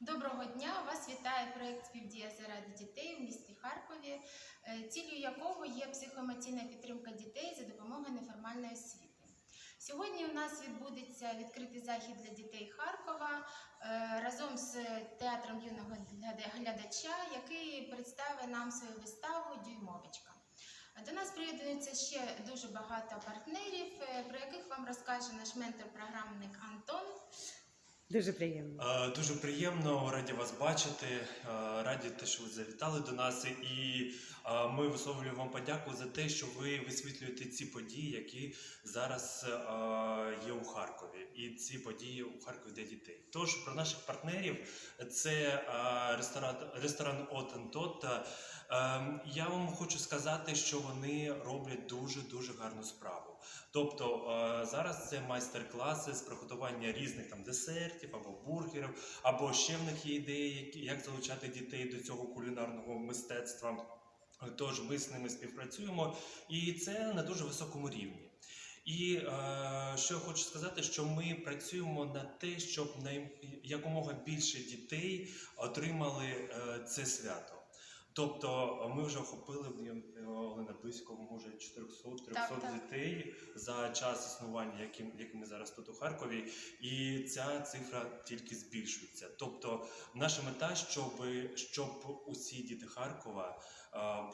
Доброго дня! Вас вітає проєкт Співдія заради дітей у місті Харкові, е, цілею якого є психоемоційна підтримка дітей за допомогою неформальної освіти. Сьогодні у нас відбудеться відкритий захід для дітей Харкова е, разом з театром юного глядача, який представить нам свою виставу Дюймовочка. До нас приєднується ще дуже багато партнерів, е, про яких вам розкаже наш ментор-програмник Антон. Дуже приємно. Е, Дуже приємно, раді вас бачити. е, Раді те, що ви завітали до нас. І е, ми висловлюємо вам подяку за те, що ви висвітлюєте ці події, які зараз є у Харкові. І ці події у Харкові для дітей. Тож про наших партнерів це ресторан ресторан Отентот. Я вам хочу сказати, що вони роблять дуже дуже гарну справу. Тобто е, зараз це майстер-класи з приготування різних там десертів або бургерів, або ще в них є ідеї, як залучати дітей до цього кулінарного мистецтва. Тож ми з ними співпрацюємо, і це на дуже високому рівні. І е, що я хочу сказати, що ми працюємо на те, щоб якомога більше дітей отримали е, це свято. Тобто ми вже охопили е, Олена близько може 400-300 Так, так. дітей за час існування, яким, яким ми зараз тут у Харкові, і ця цифра тільки збільшується. Тобто, наша мета, щоб, щоб усі діти Харкова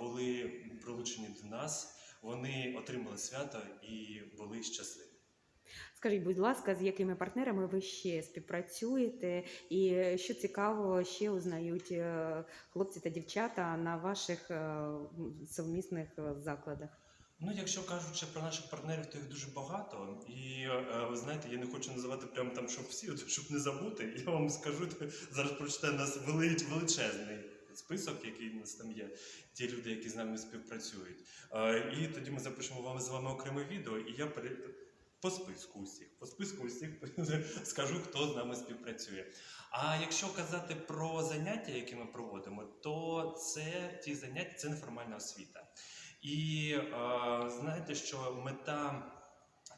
були прилучені до нас, вони отримали свято і були щасливі. Скажіть, будь ласка, з якими партнерами ви ще співпрацюєте, і що цікаво, ще узнають е, хлопці та дівчата на ваших е, совмісних е, закладах? Ну, якщо кажучи про наших партнерів, то їх дуже багато. І е, ви знаєте, я не хочу називати прямо там, щоб всі, щоб не забути. Я вам скажу зараз прочитаю нас величезний список, який у нас там є. Ті люди, які з нами співпрацюють. Е, і тоді ми запишемо вам з вами окреме відео, і я. По списку усіх, по списку усіх скажу, хто з нами співпрацює. А якщо казати про заняття, які ми проводимо, то це ті заняття, це неформальна освіта. І е, знаєте, що мета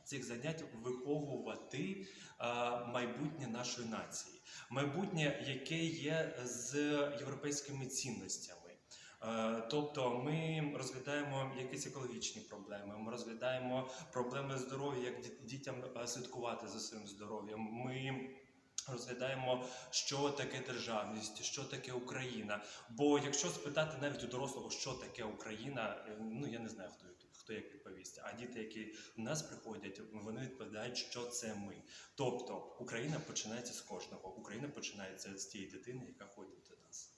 цих занять виховувати е, майбутнє нашої нації, майбутнє, яке є з європейськими цінностями. Е, Тобто ми розглядаємо якісь екологічні проблеми, ми розглядаємо проблеми здоров'я, як діт- дітям е, слідкувати за своїм здоров'ям. Ми розглядаємо, що таке державність, що таке Україна. Бо якщо спитати навіть у дорослого, що таке Україна, е, ну я не знаю, хто хто як відповість. А діти, які в нас приходять, вони відповідають, що це ми. Тобто Україна починається з кожного. Україна починається з тієї дитини, яка ходить до нас.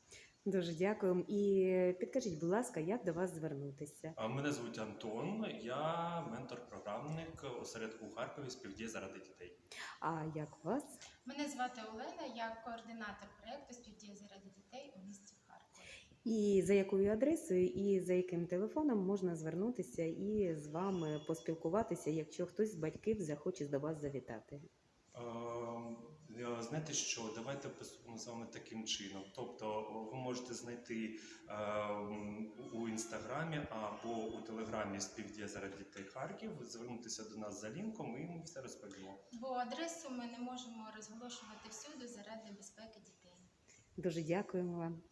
Дуже дякую. І підкажіть, будь ласка, як до вас звернутися? А Мене звуть Антон, я ментор-програмник осередку у Харкові співдія заради дітей. А як вас? Мене звати Олена, я координатор проєкту Співдія заради дітей у місті Харкові. І за якою адресою, і за яким телефоном можна звернутися і з вами поспілкуватися, якщо хтось з батьків захоче до вас завітати? Знаєте що, давайте поступимо з вами таким чином. Тобто ви можете знайти ем, у інстаграмі або у телеграмі співдія заради дітей Харків, звернутися до нас за лінком, і ми все розповімо. Бо адресу ми не можемо розголошувати всюди заради безпеки дітей. Дуже дякуємо вам.